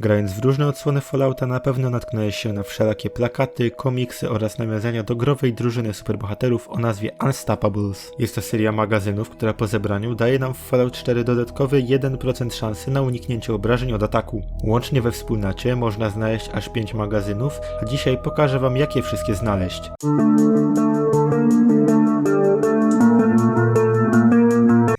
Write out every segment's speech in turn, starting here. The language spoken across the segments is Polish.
Grając w różne odsłony Fallouta na pewno natknąłeś się na wszelakie plakaty, komiksy oraz nawiązania do growej drużyny superbohaterów o nazwie Unstoppables. Jest to seria magazynów, która po zebraniu daje nam w Fallout 4 dodatkowy 1% szansy na uniknięcie obrażeń od ataku. Łącznie we wspólnocie można znaleźć aż 5 magazynów, a dzisiaj pokażę wam jak je wszystkie znaleźć.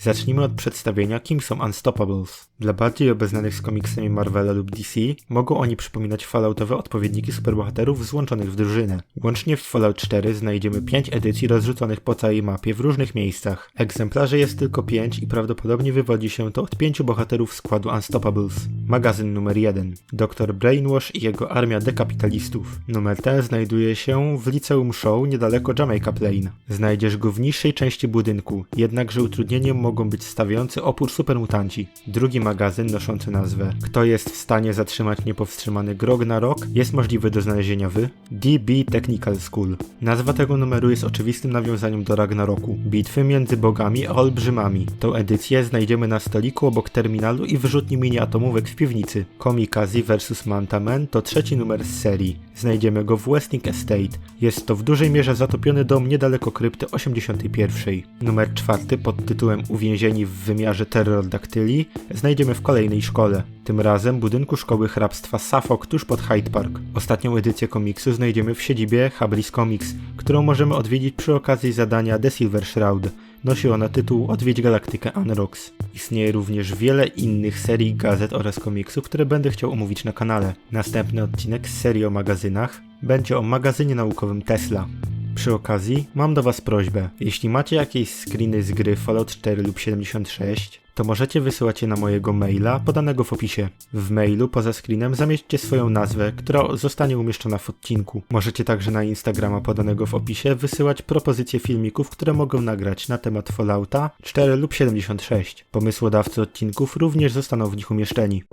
Zacznijmy od przedstawienia, kim są Unstoppables. Dla bardziej obeznanych z komiksami Marvela lub DC, mogą oni przypominać Falloutowe odpowiedniki superbohaterów złączonych w drużynę. Łącznie w Fallout 4 znajdziemy 5 edycji rozrzuconych po całej mapie w różnych miejscach. Egzemplarzy jest tylko 5 i prawdopodobnie wywodzi się to od 5 bohaterów składu Unstoppables. Magazyn numer 1. Dr Brainwash i jego armia dekapitalistów. Numer ten znajduje się w Liceum Show niedaleko Jamaica Plain. Znajdziesz go w niższej części budynku, jednakże utrudnieniem mogą być stawiający opór supermutanci. Drugi magazyn noszący nazwę Kto jest w stanie zatrzymać niepowstrzymany grog na rok jest możliwy do znalezienia w DB Technical School. Nazwa tego numeru jest oczywistym nawiązaniem do Ragnaroku, bitwy między bogami a olbrzymami. Tą edycję znajdziemy na stoliku obok terminalu i wyrzutni mini atomówek w piwnicy. Komikazi vs Manta Man to trzeci numer z serii. Znajdziemy go w Westning Estate. Jest to w dużej mierze zatopiony dom niedaleko krypty 81. Numer czwarty pod tytułem Uwięzieni w wymiarze terrordaktyli znajdziemy w kolejnej szkole. Tym razem budynku szkoły hrabstwa Suffolk tuż pod Hyde Park. Ostatnią edycję komiksu znajdziemy w siedzibie Habris Comics, którą możemy odwiedzić przy okazji zadania The Silver Shroud. Nosi ona tytuł Odwiedź Galaktykę Unrocks. Istnieje również wiele innych serii gazet oraz komiksów, które będę chciał omówić na kanale. Następny odcinek z serii o magazynach będzie o magazynie naukowym Tesla. Przy okazji mam do Was prośbę. Jeśli macie jakieś screeny z gry Fallout 4 lub 76, to możecie wysyłać je na mojego maila podanego w opisie. W mailu poza screenem zamieśćcie swoją nazwę, która zostanie umieszczona w odcinku. Możecie także na Instagrama podanego w opisie wysyłać propozycje filmików, które mogę nagrać na temat Fallouta 4 lub 76. Pomysłodawcy odcinków również zostaną w nich umieszczeni.